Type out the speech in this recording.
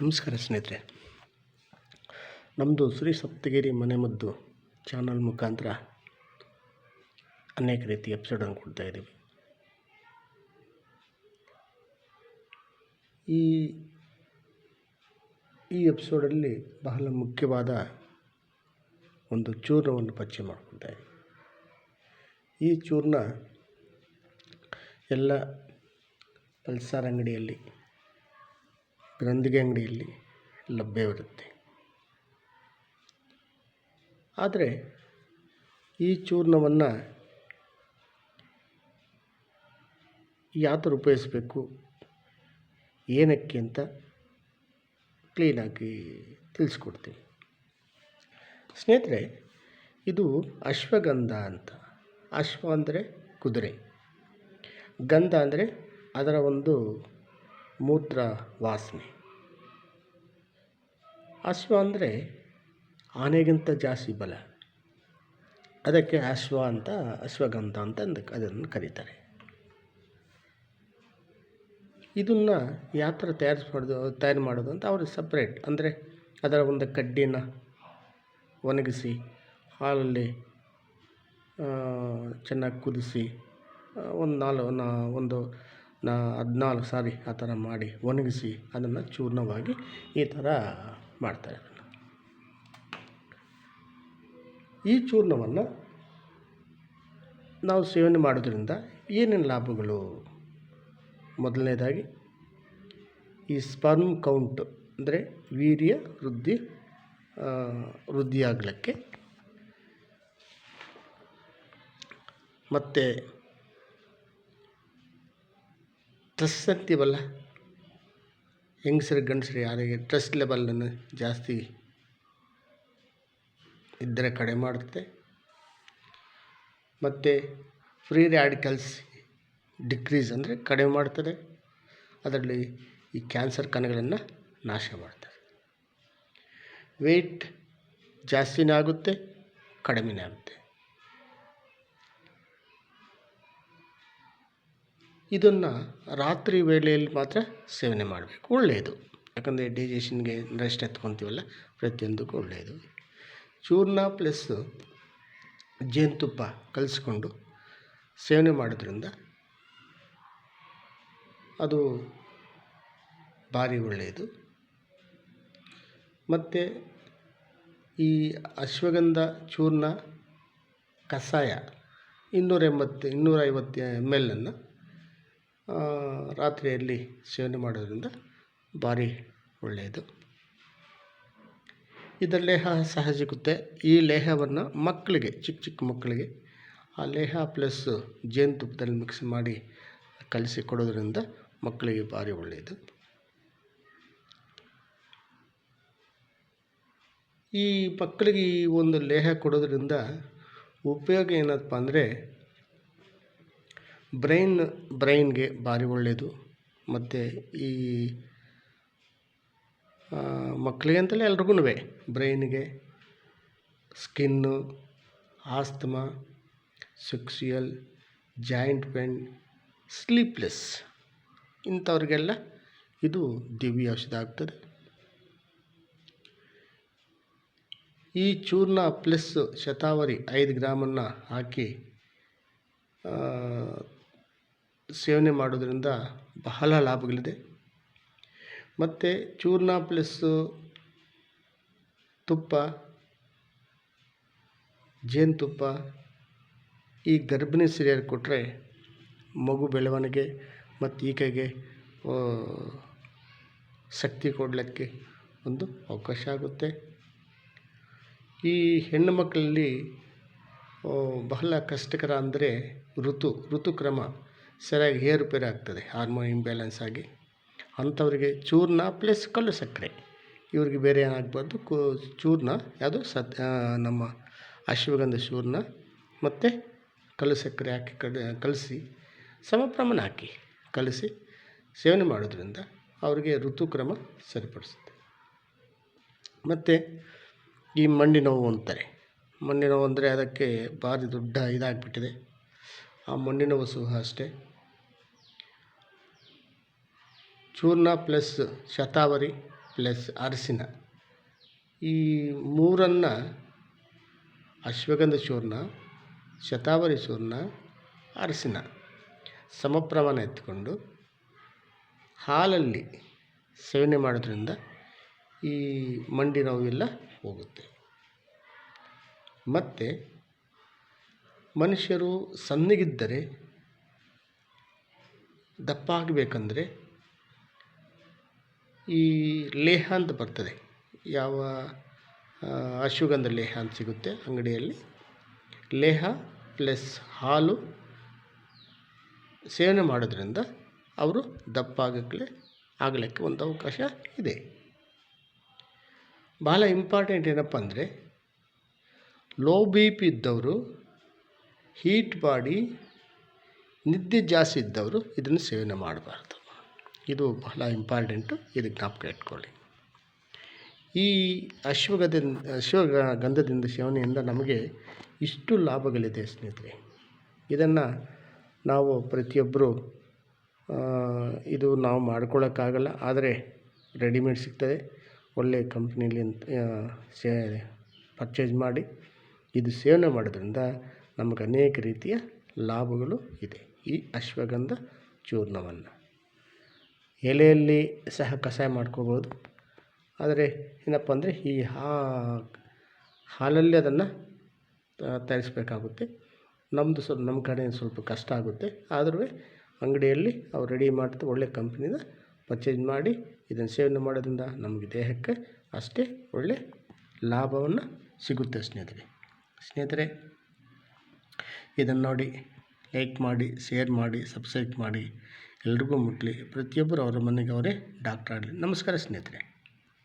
ನಮಸ್ಕಾರ ಸ್ನೇಹಿತರೆ. ನಮ್ಮದು ಶ್ರೀ ಸಪ್ತಗಿರಿ ಮನೆಮದ್ದು ಚಾನಲ್ ಮುಖಾಂತರ ಅನೇಕ ರೀತಿ ಎಪಿಸೋಡನ್ನು ಕೊಡ್ತಾ ಇದ್ದೀವಿ. ಈ ಈ ಎಪಿಸೋಡಲ್ಲಿ ಬಹಳ ಮುಖ್ಯವಾದ ಒಂದು ಚೂರ್ಣವನ್ನು ಪರಿಚಯ ಮಾಡಿಕೊಳ್ತಾ ಇದ್ದೀವಿ ಈ ಚೂರ್ಣ ಎಲ್ಲ ಪಲ್ಸಾರ್ ಅಂಗಡಿಯಲ್ಲಿ ಗ್ರಂಥಿಗೆ ಅಂಗಡಿಯಲ್ಲಿ ಲಭ್ಯವಿರುತ್ತೆ ಆದರೆ ಈ ಚೂರ್ಣವನ್ನು ಯಾವ ಥರ ಉಪಯೋಗಿಸ್ಬೇಕು? ಏನಕ್ಕೆ ಅಂತ ಕ್ಲೀನಾಗಿ ತಿಳಿಸ್ಕೊಡ್ತೀನಿ. ಸ್ನೇಹಿತರೆ, ಇದು ಅಶ್ವಗಂಧ ಅಂತ. ಅಶ್ವ ಅಂದರೆ ಕುದುರೆ. ಗಂಧ ಅಂದರೆ ಅದರ ಒಂದು ಮೂತ್ರ ವಾಸನೆ. ಅಶ್ವ ಅಂದರೆ ಆನೆಗಿಂತ ಜಾಸ್ತಿ ಬಲ. ಅದಕ್ಕೆ ಅಶ್ವ ಅಂತ, ಅಶ್ವಗಂಧ ಅಂತ ಅಂದ್, ಅದನ್ನು ಕರೀತಾರೆ. ಇದನ್ನು ಯಾವ ಥರ ತಯಾರಿಸಿ ತಯಾರು ಮಾಡೋದು ಅಂತ ಅವರು ಸಪ್ರೇಟ್ ಅಂದರೆ ಅದರ ಒಂದು ಕಡ್ಡಿನ ಒಣಗಿಸಿ, ಹಾಲಲ್ಲಿ ಚೆನ್ನಾಗಿ ಕುದಿಸಿ ಒಂದು ನಾಲ್ ನಾ, ಒಂದು ನಾ ಹದಿನಾಲ್ಕು ಸಾರಿ ಆ ಥರ ಮಾಡಿ ಒಣಗಿಸಿ ಅದನ್ನು ಚೂರ್ಣವಾಗಿ ಈ ಥರ ಮಾಡ್ತಾರೆ. ಈ ಚೂರ್ಣವನ್ನು ನಾವು ಸೇವನೆ ಮಾಡೋದ್ರಿಂದ ಏನೇನು ಲಾಭಗಳು? ಮೊದಲನೇದಾಗಿ ಈ ಸ್ಪರ್ಮ್ ಕೌಂಟ್ ಅಂದರೆ ವೀರ್ಯ, ವೃದ್ಧಿ ವೃದ್ಧಿಯಾಗಲಿಕ್ಕೆ ಮತ್ತು ಸ್ಟ್ರೆಸ್ ಅಂತೀವಲ್ಲ ಹೆಂಗಸ್ರು, ಗಂಡಸ್ರು ಯಾರಿಗೆ ಟ್ರಸ್ಟ್ ಲೆವೆಲನ್ನು ಜಾಸ್ತಿ ಇದ್ದರೆ ಕಡಿಮೆ ಮಾಡುತ್ತೆ. ಮತ್ತು ಫ್ರೀ ರ್ಯಾಡಿಕಲ್ಸ್ ಡಿಕ್ರೀಸ್ ಅಂದರೆ ಕಡಿಮೆ ಮಾಡ್ತದೆ ಅದರಲ್ಲಿ ಈ ಕ್ಯಾನ್ಸರ್ ಕಣಗಳನ್ನು ನಾಶ ಮಾಡ್ತದೆ. ವೆಯ್ಟ್ ಜಾಸ್ತಿನೇ ಆಗುತ್ತೆ, ಕಡಿಮೆನೇ ಆಗುತ್ತೆ. ಇದನ್ನು ರಾತ್ರಿ ವೇಳೆಯಲ್ಲಿ ಮಾತ್ರ ಸೇವನೆ ಮಾಡಬೇಕು. ಒಳ್ಳೆಯದು. ಯಾಕಂದರೆ ಡೈಜೆಷನ್ಗೆ ರೆಸ್ಟ್ ಎತ್ಕೊತೀವಲ್ಲ, ಪ್ರತಿಯೊಂದಕ್ಕೂ ಒಳ್ಳೆಯದು. ಚೂರ್ಣ ಪ್ಲಸ್ ಜೇನುತುಪ್ಪ ಕಲಿಸ್ಕೊಂಡು ಸೇವನೆ ಮಾಡೋದ್ರಿಂದ ಅದು ಭಾರಿ ಒಳ್ಳೆಯದು. ಮತ್ತು ಈ ಅಶ್ವಗಂಧ ಚೂರ್ಣ ಕಷಾಯ ಇನ್ನೂರ ಎಂಬತ್ತು, ಇನ್ನೂರ ಐವತ್ತು ಎಂ ಎಲ್ಲನ್ನು ರಾತ್ರಿಯಲ್ಲಿ ಸೇವನೆ ಮಾಡೋದ್ರಿಂದ ಭಾರಿ ಒಳ್ಳೆಯದು. ಇದರ ಲೇಹ ಸಹ ಸಿಗುತ್ತೆ. ಈ ಲೇಹವನ್ನು ಮಕ್ಕಳಿಗೆ, ಚಿಕ್ಕ ಚಿಕ್ಕ ಮಕ್ಕಳಿಗೆ, ಆ ಲೇಹ ಪ್ಲಸ್ ಜೇನುತುಪ್ಪದಲ್ಲಿ ಮಿಕ್ಸ್ ಮಾಡಿ ಕಲಸಿ ಕೊಡೋದ್ರಿಂದ ಮಕ್ಕಳಿಗೆ ಭಾರಿ ಒಳ್ಳೆಯದು. ಈ ಮಕ್ಕಳಿಗೆ ಈ ಒಂದು ಲೇಹ ಕೊಡೋದ್ರಿಂದ ಉಪಯೋಗ ಏನಪ್ಪ ಅಂದರೆ ಬ್ರೈನ್, ಬ್ರೈನ್ಗೆ ಭಾರಿ ಒಳ್ಳೆಯದು ಮತ್ತು ಈ ಮಕ್ಕಳಿಗೆ ಅಂತಲೇ ಎಲ್ರಿಗೂ ಬ್ರೈನ್ಗೆ skin, asthma, sexual, joint pain, sleepless ಇಂಥವ್ರಿಗೆಲ್ಲ ಇದು ದಿವ್ಯ ಔಷಧ ಆಗ್ತದೆ. ಈ ಚೂರ್ಣ ಪ್ಲಸ್ ಶತಾವರಿ ಐದು ಗ್ರಾಮನ್ನು ಹಾಕಿ ಸೇವನೆ ಮಾಡೋದರಿಂದ ಬಹಳ ಲಾಭಗಳಿದೆ. ಮತ್ತು ಚೂರ್ಣ ಪ್ಲಸ್ಸು ತುಪ್ಪ ಜೇನುತುಪ್ಪ ಈ ಗರ್ಭಿಣಿ ಸ್ತ್ರೀಯರು ಕೊಟ್ಟರೆ ಮಗು ಬೆಳವಣಿಗೆ ಮತ್ತು ಈಕೆಗೆ ಶಕ್ತಿ ಕೊಡಲಿಕ್ಕೆ ಒಂದು ಅವಕಾಶ ಆಗುತ್ತೆ. ಈ ಹೆಣ್ಣು ಮಕ್ಕಳಲ್ಲಿ ಬಹಳ ಕಷ್ಟಕರ ಅಂದರೆ ಋತು, ಋತುಕ್ರಮ. ಸರಿಯಾಗಿ ಏರುಪೇರು ಆಗ್ತದೆ ಹಾರ್ಮೋನ್ ಇಂಬ್ಯಾಲೆನ್ಸ್ ಆಗಿ. ಅಂಥವ್ರಿಗೆ ಚೂರ್ಣ ಪ್ಲಸ್ ಕಲ್ಲು ಸಕ್ಕರೆ. ಇವ್ರಿಗೆ ಬೇರೆ ಏನಾಗಬಾರ್ದು, ಕು, ಚೂರ್ಣ, ಯಾವುದು? ಸತ್ ನಮ್ಮ ಅಶ್ವಗಂಧ ಚೂರ್ಣ ಮತ್ತು ಕಲ್ಲು ಸಕ್ಕರೆ ಹಾಕಿ ಕಡ, ಕಲಸಿ ಸಮ ಪ್ರಮಾಣ ಹಾಕಿ ಕಲಸಿ ಸೇವನೆ ಮಾಡೋದ್ರಿಂದ ಅವರಿಗೆ ಋತುಕ್ರಮ ಸರಿಪಡಿಸುತ್ತೆ. ಮತ್ತು ಈ ಮಂಡಿ ನೋವು ಅಂತಾರೆ. ಮಂಡಿ ಅಂದರೆ ಅದಕ್ಕೆ ಭಾರಿ ದೊಡ್ಡ ಇದಾಗಿಬಿಟ್ಟಿದೆ. ಆ ಮಣ್ಣಿನ ವಸುವ ಅಷ್ಟೇ. ಚೂರ್ಣ ಪ್ಲಸ್ ಶತಾವರಿ ಪ್ಲಸ್ ಅರಸಿನ. ಈ ಮೂರನ್ನು ಅಶ್ವಗಂಧ ಚೂರ್ಣ, ಶತಾವರಿ ಚೂರ್ಣ, ಅರಸಿನ ಸಮ ಪ್ರಮಾಣ ಎತ್ಕೊಂಡು ಹಾಲಲ್ಲಿ ಸೇವನೆ ಮಾಡೋದ್ರಿಂದ ಈ ಮಂಡಿ ನೋವೆಲ್ಲ ಹೋಗುತ್ತೆ. ಮತ್ತು ಮನುಷ್ಯರು ಸಣ್ಣಗಿದ್ದರೆ ದಪ್ಪ ಆಗಬೇಕಂದ್ರೆ ಈ ಲೇಹ ಅಂತ ಬರ್ತದೆ. ಯಾವ ಅಶ್ವಗಂಧ ಲೇಹ ಅಂತ ಸಿಗುತ್ತೆ ಅಂಗಡಿಯಲ್ಲಿ. ಲೇಹ ಪ್ಲಸ್ ಹಾಲು ಸೇವನೆ ಮಾಡೋದ್ರಿಂದ ಅವರು ದಪ್ಪ ಆಗಕ್ಕೆ ಆಗಲಿಕ್ಕೆ ಒಂದು ಅವಕಾಶ ಇದೆ. ಭಾಳ ಇಂಪಾರ್ಟೆಂಟ್ ಏನಪ್ಪ ಅಂದರೆ ಲೋ ಬಿ ಪಿ ಇದ್ದವರು ಹೀಟ್ ಮಾಡಿ ನಿದ್ದೆ ಜಾಸ್ತಿ ಇದ್ದವರು ಇದನ್ನು ಸೇವನೆ ಮಾಡಬಾರ್ದು. ಇದು ಬಹಳ ಇಂಪಾರ್ಟೆಂಟು, ಇದು ಜ್ಞಾಪಕ ಇಟ್ಕೊಳ್ಳಿ. ಈ ಅಶ್ವಗಂಧದಿಂದ ಅಶ್ವಗಂಧದಿಂದ ಸೇವನೆಯಿಂದ ನಮಗೆ ಇಷ್ಟು ಲಾಭಗಳಿದೆ ಸ್ನೇಹಿತರೆ. ಇದನ್ನು ನಾವು ಪ್ರತಿಯೊಬ್ಬರು ಇದು ನಾವು ಮಾಡ್ಕೊಳ್ಳೋಕ್ಕಾಗಲ್ಲ, ಆದರೆ ರೆಡಿಮೇಡ್ ಸಿಗ್ತದೆ. ಒಳ್ಳೆಯ ಕಂಪ್ನಿಲಿ ಸೇ, ಪರ್ಚೇಸ್ ಮಾಡಿ ಇದು ಸೇವನೆ ಮಾಡೋದ್ರಿಂದ ನಮಗೆ ಅನೇಕ ರೀತಿಯ ಲಾಭಗಳು ಇದೆ. ಈ ಅಶ್ವಗಂಧ ಚೂರ್ಣವನ್ನು. ಎಲೆಯಲ್ಲಿ ಸಹ ಕಷಾಯ ಮಾಡ್ಕೋಬೋದು. ಆದರೆ ಏನಪ್ಪ ಅಂದರೆ ಈ ಹಾ, ಹಾಲಲ್ಲಿ ಅದನ್ನು ತಯಾರಿಸಬೇಕಾಗುತ್ತೆ. ನಮ್ಮದು ಸ್ವಲ್ಪ, ನಮ್ಮ ಕಡೆ ಸ್ವಲ್ಪ ಕಷ್ಟ ಆಗುತ್ತೆ. ಆದರೂ ಅಂಗಡಿಯಲ್ಲಿ ಅವ್ರು ರೆಡಿ ಮಾಡಿದ ಒಳ್ಳೆ ಕಂಪ್ನಿದ ಪರ್ಚೇಸ್ ಮಾಡಿ ಇದನ್ನು ಸೇವನೆ ಮಾಡೋದ್ರಿಂದ ನಮಗೆ ದೇಹಕ್ಕೆ ಅಷ್ಟೇ ಒಳ್ಳೆ ಲಾಭವನ್ನು ಸಿಗುತ್ತೆ ಸ್ನೇಹಿತರೆ. ಸ್ನೇಹಿತರೆ ಇದನ್ನು ನೋಡಿ ಲೈಕ್ ಮಾಡಿ ಶೇರ್ ಮಾಡಿ ಸಬ್ಸ್ಕ್ರೈಬ್ ಮಾಡಿ, ಎಲ್ರಿಗೂ ಮುಟ್ಟಲಿ ಪ್ರತಿಯೊಬ್ಬರು ಅವರ ಮನೆಗೆ ಅವರೇ ಡಾಕ್ಟ್ರ್ ಆಗಲಿ. ನಮಸ್ಕಾರ ಸ್ನೇಹಿತರೆ.